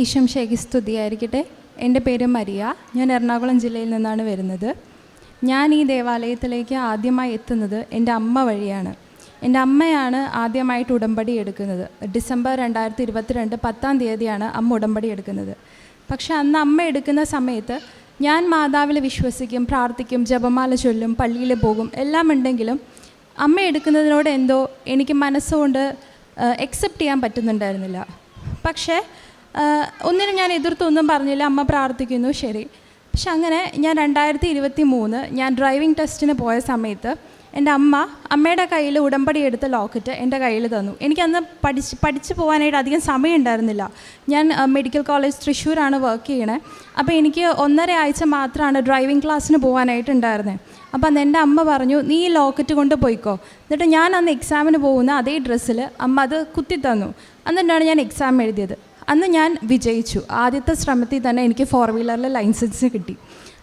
ഈശം ഷേഖി സ്തുതിയായിരിക്കട്ടെ. എന്റെ പേര് മരിയ. ഞാൻ എറണാകുളം ജില്ലയിൽ നിന്നാണ് വരുന്നത്. ഞാൻ ഈ ദേവാലയത്തിലേക്ക് ആദ്യമായി എത്തുന്നത് എന്റെ അമ്മ വഴിയാണ്. എന്റെ അമ്മയാണ് ആദ്യമായിട്ട് ഉടമ്പടി എടുക്കുന്നത്. ഡിസംബർ രണ്ടായിരത്തി ഇരുപത്തിരണ്ട് പത്താം തീയതിയാണ് അമ്മ ഉടമ്പടി എടുക്കുന്നത്. പക്ഷേ അന്ന് അമ്മ എടുക്കുന്ന സമയത്ത് ഞാൻ മാതാവിൽ വിശ്വസിക്കും പ്രാർത്ഥിക്കും ജപമാല ചൊല്ലും പള്ളിയിൽ പോകും എല്ലാം ഉണ്ടെങ്കിലും അമ്മ എടുക്കുന്നതിനോട് എന്തോ എനിക്ക് മനസ്സുകൊണ്ട് എക്സെപ്റ്റ് ചെയ്യാൻ പറ്റുന്നുണ്ടായിരുന്നില്ല. പക്ഷേ ഒന്നിനും ഞാൻ എതിർത്തൊന്നും പറഞ്ഞില്ല. അമ്മ പ്രാർത്ഥിക്കുന്നു. ശരി. പക്ഷെ അങ്ങനെ ഞാൻ രണ്ടായിരത്തി ഇരുപത്തി മൂന്ന് ഞാൻ ഡ്രൈവിംഗ് ടെസ്റ്റിന് പോയ സമയത്ത് എന്റെ അമ്മ അമ്മയുടെ കയ്യിൽ ഉടമ്പടി എടുത്ത ലോക്കറ്റ് എന്റെ കയ്യിൽ തന്നു. എനിക്കന്ന് പഠിച്ച് പഠിച്ചു പോകാനായിട്ട് അധികം സമയം ഉണ്ടായിരുന്നില്ല. ഞാൻ മെഡിക്കൽ കോളേജ് തൃശ്ശൂരാണ് വർക്ക് ചെയ്യണേ. അപ്പോൾ എനിക്ക് ഒന്നര ആഴ്ച മാത്രമാണ് ഡ്രൈവിംഗ് ക്ലാസ്സിന് പോകാനായിട്ട് ഉണ്ടായിരുന്നത് അപ്പോൾ അന്ന് എന്റെ അമ്മ പറഞ്ഞു നീ ഈ ലോക്കറ്റ് കൊണ്ട് പോയിക്കോ. എന്നിട്ട് ഞാൻ അന്ന് എക്സാമിന് പോകുന്ന അതേ ഡ്രസ്സിൽ അമ്മ അത് കുത്തി തന്നു. എന്നിട്ടാണ് ഞാൻ എക്സാം എഴുതിയത്. അന്ന് ഞാൻ വിജയിച്ചു. ആദ്യത്തെ ശ്രമത്തിൽ തന്നെ എനിക്ക് ഫോർ വീലറിലെ ലൈസൻസ് കിട്ടി.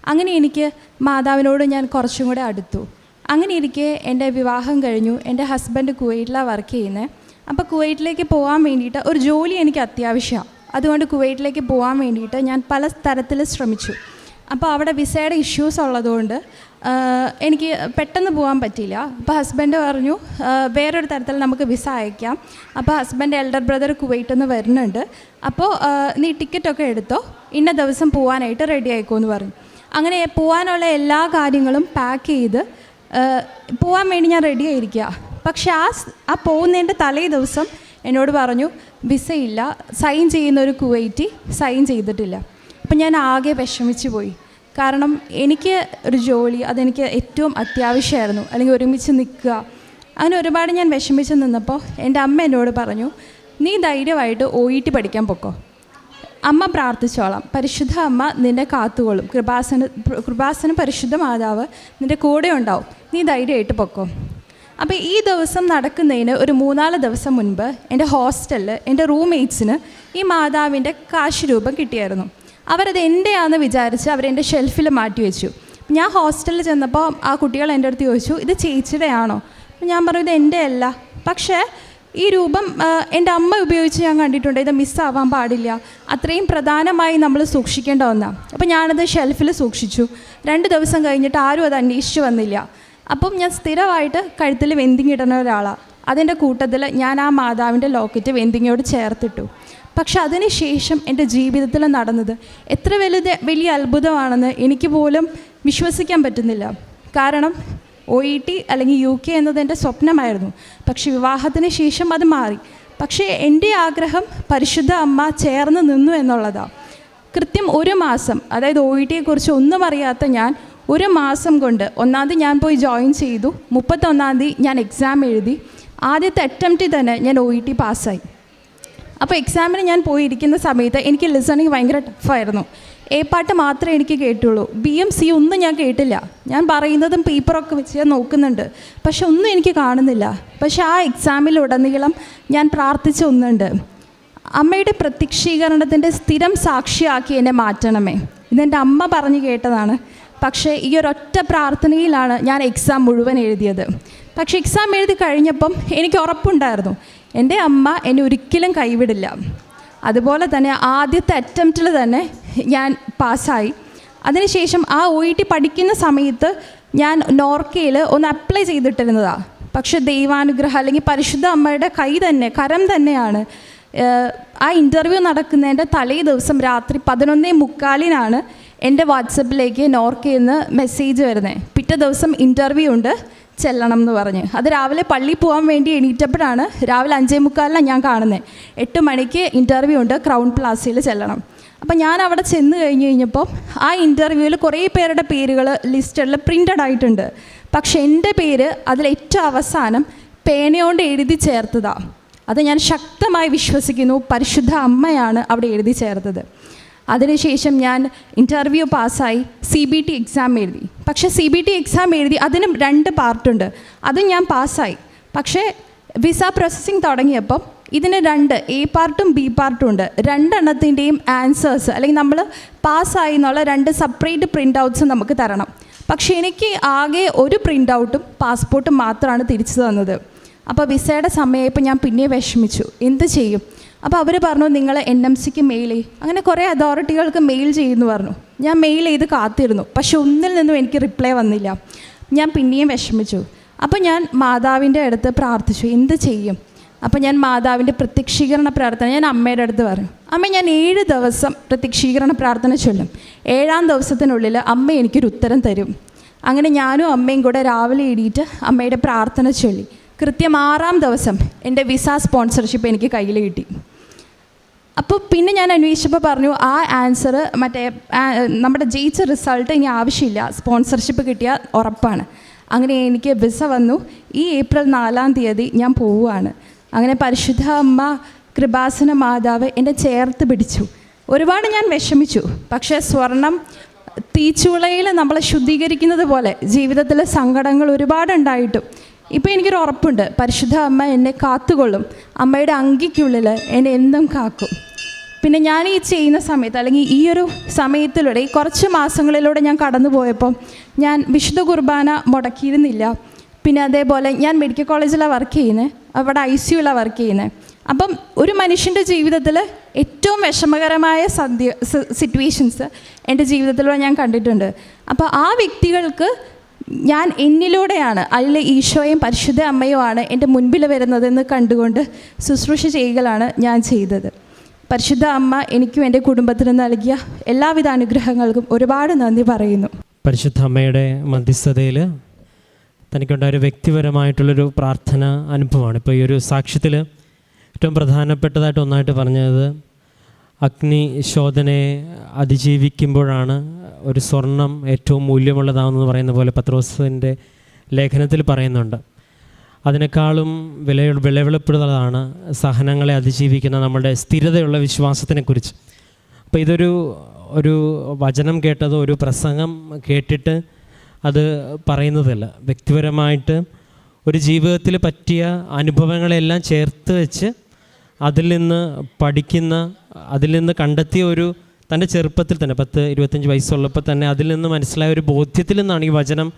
അങ്ങനെ എനിക്ക് മാതാവിനോട് ഞാൻ കുറച്ചും കൂടെ അടുത്തു. അങ്ങനെ ഇരിക്കെ എന്റെ വിവാഹം കഴിഞ്ഞു. എന്റെ ഹസ്ബൻഡ് കുവൈറ്റിലാണ് വർക്ക് ചെയ്യുന്നത് അപ്പോൾ കുവൈറ്റിലേക്ക് പോകാൻ വേണ്ടിയിട്ട് ഒരു ജോലി എനിക്ക് അത്യാവശ്യമാണ് അതുകൊണ്ട് കുവൈറ്റിലേക്ക് പോകാൻ വേണ്ടിയിട്ട് ഞാൻ പല തരത്തിൽ ശ്രമിച്ചു. അപ്പോൾ അവിടെ വിസയുടെ ഇഷ്യൂസ് ഉള്ളതുകൊണ്ട് എനിക്ക് പെട്ടെന്ന് പോകാൻ പറ്റിയില്ല. അപ്പോൾ ഹസ്ബൻഡ് പറഞ്ഞു വേറൊരു തരത്തിൽ നമുക്ക് വിസ അയക്കാം. അപ്പോൾ ഹസ്ബൻഡ് എൽഡർ ബ്രദർ കുവൈറ്റിൽ നിന്ന് വരുന്നുണ്ട്. അപ്പോൾ നീ ടിക്കറ്റൊക്കെ എടുത്തോ? ഇന്ന ദിവസം പോകാനായിട്ട് റെഡി ആയിക്കോ എന്ന് പറഞ്ഞു. അങ്ങനെ പോകാനുള്ള എല്ലാ കാര്യങ്ങളും പാക്ക് ചെയ്ത് പോകാൻ വേണ്ടി ഞാൻ റെഡി ആയിരിക്കുക. പക്ഷേ ആ ആ പോകുന്നതിന്റെ തലേ ദിവസം എന്നോട് പറഞ്ഞു വിസയില്ല സൈൻ ചെയ്യുന്ന ഒരു കുവൈറ്റി സൈൻ ചെയ്തിട്ടില്ല. അപ്പം ഞാൻ ആകെ വിഷമിച്ചു പോയി. കാരണം എനിക്ക് ഒരു ജോലി അതെനിക്ക് ഏറ്റവും അത്യാവശ്യമായിരുന്നു. അല്ലെങ്കിൽ ഒരുമിച്ച് നിൽക്കുക. അങ്ങനെ ഒരുപാട് ഞാൻ വിഷമിച്ച് നിന്നപ്പോൾ എന്റെ അമ്മ എന്നോട് പറഞ്ഞു നീ ധൈര്യമായിട്ട് ഒ ഇ ടി പഠിക്കാൻ പൊക്കോ. അമ്മ പ്രാർത്ഥിച്ചോളാം. പരിശുദ്ധ അമ്മ നിന്നെ കാത്തുകൊള്ളും. കൃപാസന കൃപാസന പരിശുദ്ധ മാതാവ് നിന്റെ കൂടെ ഉണ്ടാവും. നീ ധൈര്യമായിട്ട് പൊക്കോ. അപ്പോൾ ഈ ദിവസം നടക്കുന്നതിന് ഒരു മൂന്നാൽ ദിവസം മുൻപ് എന്റെ ഹോസ്റ്റലിൽ എന്റെ റൂംമേറ്റ്സിന് ഈ മാതാവിന്റെ കാശ് രൂപം കിട്ടിയായിരുന്നു. അവരത് എന്റെയാണെന്ന് വിചാരിച്ച് അവരെന്റെ ഷെൽഫിൽ മാറ്റി വെച്ചു. ഞാൻ ഹോസ്റ്റലിൽ ചെന്നപ്പോൾ ആ കുട്ടികൾ എന്റെ അടുത്ത് ചോദിച്ചു ഇത് ചേച്ചിയുടെ ആണോ ഞാൻ പറഞ്ഞു ഇത് എന്റെ അല്ല പക്ഷേ ഈ രൂപം എന്റെ അമ്മ ഉപയോഗിച്ച് ഞാൻ കണ്ടിട്ടുണ്ട്. ഇത് മിസ്സാവാൻ പാടില്ല. അത്രയും പ്രധാനമായി നമ്മൾ സൂക്ഷിക്കേണ്ട ഒന്നാണ് അപ്പോൾ ഞാനത് ഷെൽഫിൽ സൂക്ഷിച്ചു. രണ്ട് ദിവസം കഴിഞ്ഞിട്ട് ആരും അത് അന്വേഷിച്ച് വന്നില്ല. അപ്പം ഞാൻ സ്ഥിരമായിട്ട് കഴുത്തിൽ വെന്തിങ്ങിടുന്ന ഒരാളാണ് അതിന്റെ കൂട്ടത്തിൽ ഞാൻ ആ മാതാവിന്റെ ലോക്കറ്റ് വെന്തിങ്ങയോട് ചേർത്തിട്ടു. പക്ഷെ അതിനുശേഷം എന്റെ ജീവിതത്തിൽ നടന്നത് എത്ര വലുത് വലിയ അത്ഭുതമാണെന്ന് എനിക്ക് പോലും വിശ്വസിക്കാൻ പറ്റുന്നില്ല. കാരണം ഒ ഇ ടി അല്ലെങ്കിൽ യു കെ എന്നത് എന്റെ സ്വപ്നമായിരുന്നു. പക്ഷെ വിവാഹത്തിന് ശേഷം അത് മാറി. പക്ഷേ എന്റെ ആഗ്രഹം പരിശുദ്ധ അമ്മ ചേർന്ന് നിന്നു എന്നുള്ളതാണ് കൃത്യം ഒരു മാസം അതായത് ഒ ഇ ടിയെക്കുറിച്ച് ഒന്നും അറിയാത്ത ഞാൻ ഒരു മാസം കൊണ്ട് ഒന്നാം തീയതി ഞാൻ പോയി ജോയിൻ ചെയ്തു. മുപ്പത്തൊന്നാം തീയതി ഞാൻ എക്സാം എഴുതി. ആദ്യത്തെ അറ്റംപ്റ്റിൽ തന്നെ ഞാൻ ഒ ഇ ടി പാസ്സായി അപ്പോൾ എക്സാമിന് ഞാൻ പോയിരിക്കുന്ന സമയത്ത് എനിക്ക് ലിസണിങ് ഭയങ്കര ടഫായിരുന്നു എ പാട്ട് മാത്രമേ എനിക്ക് കേട്ടുള്ളൂ. ബി എം സി ഒന്നും ഞാൻ കേട്ടില്ല. ഞാൻ പറയുന്നതും പേപ്പറൊക്കെ വെച്ച് ഞാൻ നോക്കുന്നുണ്ട്. പക്ഷെ ഒന്നും എനിക്ക് കാണുന്നില്ല. പക്ഷെ ആ എക്സാമിലുടനീളം ഞാൻ പ്രാർത്ഥിച്ച ഒന്നുണ്ട്. അമ്മയുടെ പ്രത്യക്ഷീകരണത്തിന്റെ സ്ഥിരം സാക്ഷിയാക്കി എന്നെ മാറ്റണമേ. ഇതെന്റെ അമ്മ പറഞ്ഞു കേട്ടതാണ്. പക്ഷേ ഈ ഒരൊറ്റ പ്രാർത്ഥനയിലാണ് ഞാൻ എക്സാം മുഴുവൻ എഴുതിയത്. പക്ഷേ എക്സാം എഴുതി കഴിഞ്ഞപ്പം എനിക്ക് ഉറപ്പുണ്ടായിരുന്നു. എന്റെ അമ്മ എന്നെ ഒരിക്കലും കൈവിടില്ല. അതുപോലെ തന്നെ ആദ്യത്തെ അറ്റംപ്റ്റിൽ തന്നെ ഞാൻ പാസ്സായി. അതിനുശേഷം ആ ഒ ഇ ടി പഠിക്കുന്ന സമയത്ത് ഞാൻ നോർക്കയിൽ ഒന്ന് അപ്ലൈ ചെയ്തിട്ടിരുന്നതാണ് പക്ഷെ ദൈവാനുഗ്രഹം അല്ലെങ്കിൽ പരിശുദ്ധ അമ്മയുടെ കൈ തന്നെ കരം തന്നെയാണ്. ആ ഇന്റർവ്യൂ നടക്കുന്നതിന്റെ തലേ ദിവസം രാത്രി പതിനൊന്നേ മുക്കാലിനാണ് എന്റെ വാട്സപ്പിലേക്ക് നോർക്കയിൽ നിന്ന് മെസ്സേജ് വരുന്നത് പിറ്റേ ദിവസം ഇന്റർവ്യൂ ഉണ്ട്. ചെല്ലണം എന്ന് പറഞ്ഞ്. അത് രാവിലെ പള്ളി പോകാൻ വേണ്ടി എണീറ്റപ്പോഴാണ് രാവിലെ അഞ്ചേ മുക്കാലിനാണ് ഞാൻ കാണുന്നത് എട്ട് മണിക്ക് ഇന്റർവ്യൂ ഉണ്ട്. ക്രൗൺ പ്ലാസയിൽ ചെല്ലണം. അപ്പം ഞാൻ അവിടെ ചെന്ന് കഴിഞ്ഞ് കഴിഞ്ഞപ്പോൾ ആ ഇന്റർവ്യൂവിൽ കുറേ പേരുടെ പേരുകൾ ലിസ്റ്റിൽ പ്രിന്റഡ് ആയിട്ടുണ്ട്. പക്ഷേ എന്റെ പേര് അതിൽ ഏറ്റവും അവസാനം പേനയോണ്ട് എഴുതി ചേർത്തതാണ് അത് ഞാൻ ശക്തമായി വിശ്വസിക്കുന്നു. പരിശുദ്ധ അമ്മയാണ് അവിടെ എഴുതി ചേർത്തത്. അതിനുശേഷം ഞാൻ ഇന്റർവ്യൂ പാസ്സായി സി ബി ടി എക്സാം എഴുതി. പക്ഷേ സി ബി ടി എക്സാം എഴുതി അതിനും രണ്ട് പാർട്ടുണ്ട് അതും ഞാൻ പാസ്സായി. പക്ഷേ വിസ പ്രോസസ്സിങ് തുടങ്ങിയപ്പം ഇതിന് രണ്ട് എ പാർട്ടും ബി പാർട്ടും ഉണ്ട്. രണ്ടെണ്ണത്തിന്റെയും ആൻസേഴ്സ് അല്ലെങ്കിൽ നമ്മൾ പാസ്സായി എന്നുള്ള രണ്ട് സെപ്പറേറ്റ് പ്രിന്റ് ഔട്ട്സ് നമുക്ക് തരണം. പക്ഷേ എനിക്ക് ആകെ ഒരു പ്രിന്റ് ഔട്ടും പാസ്പോർട്ടും മാത്രമാണ് തിരിച്ചു തന്നത്. അപ്പോൾ വിസയുടെ സമയമായപ്പോൾ ഞാൻ പിന്നെ വിഷമിച്ചു. എന്ത് ചെയ്യും? അപ്പോൾ അവർ പറഞ്ഞു നിങ്ങൾ എൻ എം സിക്ക് മെയിൽ ചെയ്യും. അങ്ങനെ കുറേ അതോറിറ്റികൾക്ക് മെയിൽ ചെയ്യുമെന്ന് പറഞ്ഞു. ഞാൻ മെയിൽ ചെയ്ത് കാത്തിരുന്നു. പക്ഷെ ഒന്നിൽ നിന്നും എനിക്ക് റിപ്ലൈ വന്നില്ല. ഞാൻ പിന്നെയും വിഷമിച്ചു. അപ്പോൾ ഞാൻ മാതാവിന്റെ അടുത്ത് പ്രാർത്ഥിച്ചു എന്ത് ചെയ്യും? അപ്പോൾ ഞാൻ മാതാവിന്റെ പ്രത്യക്ഷീകരണ പ്രാർത്ഥന ഞാൻ അമ്മയുടെ അടുത്ത് പറഞ്ഞു. അമ്മ ഞാൻ ഏഴ് ദിവസം പ്രത്യക്ഷീകരണ പ്രാർത്ഥന ചൊല്ലും. ഏഴാം ദിവസത്തിനുള്ളിൽ അമ്മ എനിക്കൊരു ഉത്തരം തരും. അങ്ങനെ ഞാനും അമ്മയും കൂടെ രാവിലെ എഴുതിയിട്ട് അമ്മയുടെ പ്രാർത്ഥന ചൊല്ലി. കൃത്യം ആറാം ദിവസം എന്റെ വിസ സ്പോൺസർഷിപ്പ് എനിക്ക് കയ്യിൽ കിട്ടി. അപ്പോൾ പിന്നെ ഞാൻ അന്വേഷിച്ചപ്പോൾ പറഞ്ഞു ആ ആൻസർ മറ്റേ നമ്മുടെ ജയിച്ച റിസൾട്ട് ഇനി ആവശ്യമില്ല. സ്പോൺസർഷിപ്പ് കിട്ടിയാൽ ഉറപ്പാണ്. അങ്ങനെ എനിക്ക് വിസ വന്നു. ഈ ഏപ്രിൽ നാലാം തീയതി ഞാൻ പോവുകയാണ്. അങ്ങനെ പരിശുദ്ധ അമ്മ കൃപാസന മാതാവ് എന്നെ ചേർത്ത് പിടിച്ചു. ഒരുപാട് ഞാൻ വിഷമിച്ചു. പക്ഷേ സ്വർണം തീച്ചുളയിൽ നമ്മളെ ശുദ്ധീകരിക്കുന്നത് പോലെ ജീവിതത്തിലെ സങ്കടങ്ങൾ ഒരുപാടുണ്ടായിട്ടും ഇപ്പോൾ എനിക്കൊരു ഉറപ്പുണ്ട്. പരിശുദ്ധ അമ്മ എന്നെ കാത്തുകൊള്ളും. അമ്മയുടെ അങ്കിക്കുള്ളിൽ എന്നെ എന്നും കാക്കും. പിന്നെ ഞാൻ ഈ ചെയ്യുന്ന സമയത്ത് അല്ലെങ്കിൽ ഈ ഒരു സമയത്തിലൂടെ ഈ കുറച്ച് മാസങ്ങളിലൂടെ ഞാൻ കടന്നു പോയപ്പോൾ ഞാൻ വിശുദ്ധ കുർബാന മുടക്കിയിരുന്നില്ല. പിന്നെ അതേപോലെ ഞാൻ മെഡിക്കൽ കോളേജിലാണ് വർക്ക് ചെയ്യുന്നത് അവിടെ ഐ സിയുലാണ് വർക്ക് ചെയ്യുന്നത് അപ്പം ഒരു മനുഷ്യന്റെ ജീവിതത്തിൽ ഏറ്റവും വിഷമകരമായ സദ്യ സിറ്റുവേഷൻസ് എന്റെ ജീവിതത്തിലൂടെ ഞാൻ കണ്ടിട്ടുണ്ട്. അപ്പോൾ ആ വ്യക്തികൾക്ക് ഞാൻ എന്നിലൂടെയാണ് അതിൽ ഈശോയും പരിശുദ്ധ അമ്മയുമാണ് എന്റെ മുൻപിൽ വരുന്നതെന്ന് കണ്ടുകൊണ്ട് ശുശ്രൂഷ ചെയ്യുകയാണ് ഞാൻ ചെയ്തത്. പരിശുദ്ധ അമ്മ എനിക്കും എന്റെ കുടുംബത്തിനും നൽകിയ എല്ലാവിധ അനുഗ്രഹങ്ങൾക്കും ഒരുപാട് നന്ദി പറയുന്നു. പരിശുദ്ധ അമ്മയുടെ മധ്യസ്ഥതയിൽ തനിക്കുണ്ടായ ഒരു വ്യക്തിപരമായിട്ടുള്ളൊരു പ്രാർത്ഥന അനുഭവമാണ്. ഇപ്പോൾ ഈ ഒരു സാക്ഷ്യത്തിൽ ഏറ്റവും പ്രധാനപ്പെട്ടതായിട്ട് ഒന്നായിട്ട് പറഞ്ഞത് അഗ്നി ശോധനയെ അതിജീവിക്കുമ്പോഴാണ് ഒരു സ്വർണം ഏറ്റവും മൂല്യമുള്ളതാണെന്ന് പറയുന്ന പോലെ പത്രോസിന്റെ ലേഖനത്തിൽ പറയുന്നുണ്ട്. അതിനേക്കാളും വില വിലവെളുപ്പുള്ളതാണ് സഹനങ്ങളെ അതിജീവിക്കുന്ന നമ്മുടെ സ്ഥിരതയുള്ള വിശ്വാസത്തിനെക്കുറിച്ച്. അപ്പോൾ ഇതൊരു ഒരു വചനം കേട്ടതോ ഒരു പ്രസംഗം കേട്ടിട്ട് അത് പറയുന്നതല്ല. വ്യക്തിപരമായിട്ട് ഒരു ജീവിതത്തിൽ പറ്റിയ അനുഭവങ്ങളെല്ലാം ചേർത്ത് വെച്ച് അതിൽ നിന്ന് പഠിക്കുന്ന അതിൽ നിന്ന് കണ്ടെത്തിയ ഒരു തന്റെ ചെറുപ്പത്തിൽ തന്നെ പത്ത് ഇരുപത്തഞ്ച് വയസ്സുള്ളപ്പോൾ തന്നെ അതിൽ നിന്ന് മനസ്സിലായ ഒരു ബോധ്യത്തിൽ നിന്നാണ് ഈ വചനം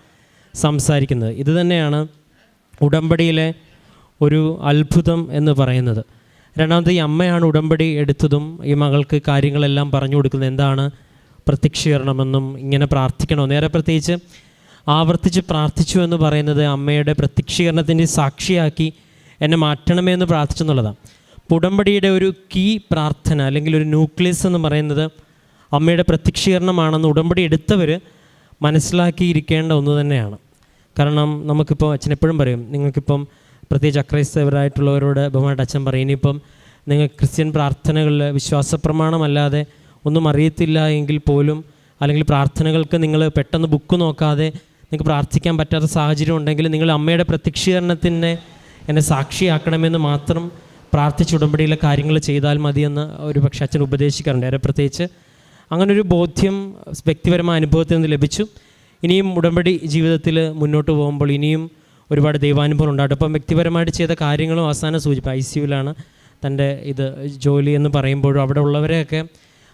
സംസാരിക്കുന്നത്. ഇത് തന്നെയാണ് ഉടമ്പടിയിലെ ഒരു അത്ഭുതം എന്ന് പറയുന്നത്. രണ്ടാമത് ഈ അമ്മയാണ് ഉടമ്പടി എടുത്തതും ഈ മകൾക്ക് കാര്യങ്ങളെല്ലാം പറഞ്ഞു കൊടുക്കുന്നത്. എന്താണ് പ്രത്യക്ഷീകരണമെന്നും ഇങ്ങനെ പ്രാർത്ഥിക്കണോ? നേരെ പ്രത്യേകിച്ച് ആവർത്തിച്ച് പ്രാർത്ഥിച്ചു എന്ന് പറയുന്നത് അമ്മയുടെ പ്രത്യക്ഷീകരണത്തിന്റെ സാക്ഷിയാക്കി എന്നെ മാറ്റണമേ എന്ന് പ്രാർത്ഥിച്ചെന്നുള്ളതാണ്. ഉടമ്പടിയുടെ ഒരു കീ പ്രാർത്ഥന അല്ലെങ്കിൽ ഒരു ന്യൂക്ലിയസ് എന്ന് പറയുന്നത് അമ്മയുടെ പ്രത്യക്ഷീകരണമാണെന്ന് ഉടമ്പടി എടുത്തവർ മനസ്സിലാക്കിയിരിക്കേണ്ട ഒന്ന് തന്നെയാണ്. കാരണം നമുക്കിപ്പോൾ അച്ഛൻ എപ്പോഴും പറയും നിങ്ങൾക്കിപ്പം പ്രത്യേകിച്ച് അക്രൈസ്തവരായിട്ടുള്ളവരോട് ബഹുമാനായിട്ട് അച്ഛൻ പറയും. ഇനിയിപ്പം നിങ്ങൾ ക്രിസ്ത്യൻ പ്രാർത്ഥനകളിൽ വിശ്വാസ പ്രമാണമല്ലാതെ ഒന്നും അറിയത്തില്ല എങ്കിൽ പോലും അല്ലെങ്കിൽ പ്രാർത്ഥനകൾക്ക് നിങ്ങൾ പെട്ടെന്ന് ബുക്ക് നോക്കാതെ നിങ്ങൾക്ക് പ്രാർത്ഥിക്കാൻ പറ്റാത്ത സാഹചര്യം ഉണ്ടെങ്കിൽ നിങ്ങൾ അമ്മയുടെ പ്രത്യക്ഷീകരണത്തിനെ എന്നെ സാക്ഷിയാക്കണമെന്ന് മാത്രം പ്രാർത്ഥിച്ച് ഉടമ്പടിയിലെ കാര്യങ്ങൾ ചെയ്താൽ മതിയെന്ന് ഒരു പക്ഷേ അച്ഛൻ ഉപദേശിക്കാറുണ്ട്. ഏറെ പ്രത്യേകിച്ച് അങ്ങനൊരു ബോധ്യം വ്യക്തിപരമായ അനുഭവത്തിൽ നിന്ന് ലഭിച്ചു. ഇനിയും ഉടമ്പടി ജീവിതത്തിൽ മുന്നോട്ട് പോകുമ്പോൾ ഇനിയും ഒരുപാട് ദൈവാനുഭവം ഉണ്ടാകും അപ്പം വ്യക്തിപരമായിട്ട് ചെയ്ത കാര്യങ്ങളും അവസാനം സൂചിപ്പിക്കും. ഐ സിയുലാണ് തന്റെ ഇത് ജോലി എന്ന് പറയുമ്പോഴും അവിടെ ഉള്ളവരെയൊക്കെ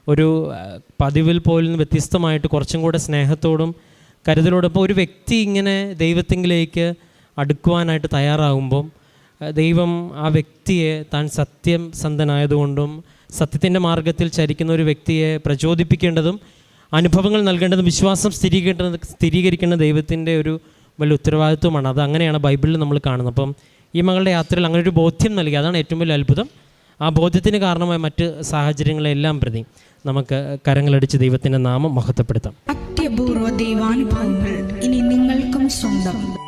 ഒരു പതിവിൽ പോലും വ്യത്യസ്തമായിട്ട് കുറച്ചും കൂടെ സ്നേഹത്തോടും കരുതലോടും. ഇപ്പോൾ ഒരു വ്യക്തി ഇങ്ങനെ ദൈവത്തിങ്കിലേക്ക് അടുക്കുവാനായിട്ട് തയ്യാറാകുമ്പം ദൈവം ആ വ്യക്തിയെ താൻ സത്യം സന്ധനായതുകൊണ്ടും സത്യത്തിന്റെ മാർഗത്തിൽ ചരിക്കുന്ന ഒരു വ്യക്തിയെ പ്രചോദിപ്പിക്കേണ്ടതും അനുഭവങ്ങൾ നൽകേണ്ടത് വിശ്വാസം സ്ഥിരീകരിക്കേണ്ടത് സ്ഥിരീകരിക്കേണ്ട ദൈവത്തിന്റെ ഒരു വലിയ ഉത്തരവാദിത്വമാണ്. അത് അങ്ങനെയാണ് ബൈബിളിൽ നമ്മൾ കാണുന്നത്. അപ്പം ഈ മകളുടെ യാത്രയിൽ അങ്ങനെ ഒരു ബോധ്യം നൽകി. അതാണ് ഏറ്റവും വലിയ അത്ഭുതം. ആ ബോധ്യത്തിന് കാരണമായ മറ്റ് സാഹചര്യങ്ങളെല്ലാം പ്രതി നമുക്ക് കരങ്ങളടിച്ച് ദൈവത്തിന്റെ നാമം മഹത്വപ്പെടുത്താം. അത്യപൂർവ ദൈവാനുഭവങ്ങൾ ഇനി നിങ്ങൾക്കും സ്വന്തം.